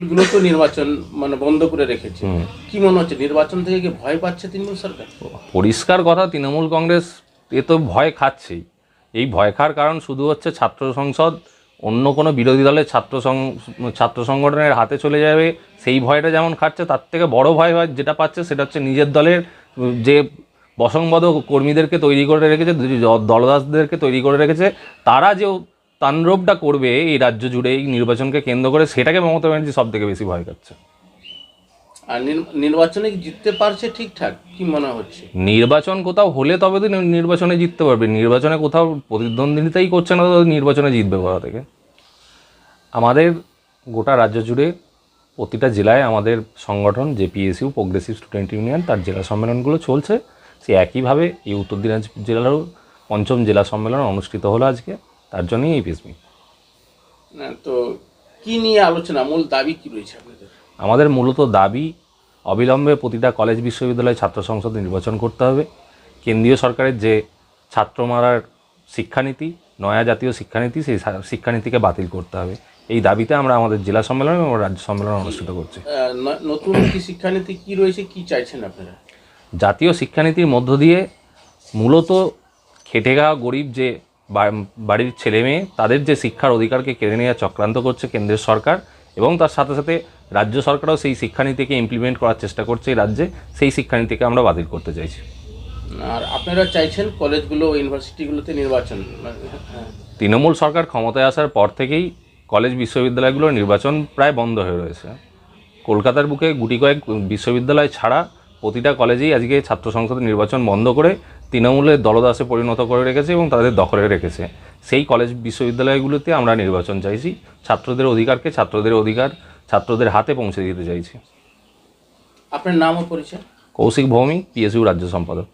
গুলো তো নির্বাচন মানে বন্ধ করে রেখেছে। কি মনে হচ্ছে নির্বাচন থেকে কি ভয় পাচ্ছে তৃণমূল সরকার? পরিষ্কার কথা তৃণমূল কংগ্রেস এ তো ভয় খাচ্ছেই। এই ভয় খাওয়ার কারণ শুধু হচ্ছে ছাত্র সংসদ অন্য কোনো বিরোধী দলের ছাত্র সং- ছাত্র সংগঠনের হাতে চলে যাবে সেই ভয়টা যেমন খাচ্ছে তার থেকে বড় ভয় হয় যেটা পাচ্ছে সেটা হচ্ছে নিজের দলের যে বসংবদ কর্মীদেরকে তৈরি করে রেখেছে দলদাসদেরকে তৈরি করে রেখেছে তারা যে তাণ্ডবটা করবে এই রাজ্য জুড়ে এই নির্বাচনকে কেন্দ্র করে সেটাকে মমতা ব্যানার্জি সব থেকে বেশি ভয় খাচ্ছে আর নির- নির্বাচনে জিততে পারছে ঠিকঠাক? কি মনে হচ্ছে? নির্বাচন কোথাও হলে তবে তো নির্বাচনে জিততে পারবে। নির্বাচনে কোথাও প্রতিদ্বন্দ্বিতাই করছে না তো নির্বাচনে জিতবে কোথা থেকে? আমাদের গোটা রাজ্য জুড়ে প্রতিটা জেলায় আমাদের সংগঠন যে পিএসইউ প্রোগ্রেসিভ স্টুডেন্ট ইউনিয়ন তার জেলা সম্মেলনগুলো চলছে। সে একইভাবে এই উত্তর দিনাজপুর জেলারও পঞ্চম জেলা সম্মেলন অনুষ্ঠিত হলো আজকে। তার জন্যই এই পিএসবি না, তো কি নিয়ে আলোচনা? মূল দাবি কি রয়েছে আপনাদের? আমাদের মূলত দাবি অবিলম্বে প্রতিটা কলেজ বিশ্ববিদ্যালয়ে ছাত্র সংসদ নির্বাচন করতে হবে। কেন্দ্রীয় সরকারের যে ছাত্র মারার শিক্ষানীতি নয়া জাতীয় শিক্ষানীতি সেই শিক্ষানীতিকে বাতিল করতে হবে। এই দাবিতে আমরা আমাদের জেলা সম্মেলন এবং রাজ্য সম্মেলন অনুষ্ঠিত করছি। নতুন কি শিক্ষানীতি কি রয়েছে? কি চাইছেন আপনারা? জাতীয় শিক্ষানীতির মধ্য দিয়ে মূলত খেটে খাওয়া গরিব যে বাড়ির ছেলে মেয়ে তাদের যে শিক্ষার অধিকারকে কেড়ে নেওয়া চক্রান্ত করছে কেন্দ্রের সরকার এবং তার সাথে সাথে রাজ্য সরকারও সেই শিক্ষানীতিকে ইমপ্লিমেন্ট করার চেষ্টা করছে এই রাজ্যে সেই শিক্ষানীতিকে আমরা বাতিল করতে চাইছি। আর আপনারা চাইছেন কলেজগুলো ইউনিভার্সিটিগুলোতে নির্বাচন? তৃণমূল সরকার ক্ষমতায় আসার পর থেকেই কলেজ বিশ্ববিদ্যালয়গুলোর নির্বাচন প্রায় বন্ধ হয়ে রয়েছে। কলকাতার বুকে গুটি কয়েক বিশ্ববিদ্যালয় ছাড়া প্রতিটা কলেজেই আজকে ছাত্র সংসদের নির্বাচন বন্ধ করে তৃণমূলের দলদাসে পরিণত করে রেখেছে এবং তাদের দখলে রেখেছে। সেই কলেজ বিশ্ববিদ্যালয়গুলোতে আমরা নির্বাচন চাইছি। ছাত্রদের অধিকারকে ছাত্রদের অধিকার ছাত্রদের হাতে পৌঁছে দিতে চাইছি। আপনার নাম ও পরিচয়? কৌশিক ভৌমিক পিএসইউ রাজ্য সম্পাদক।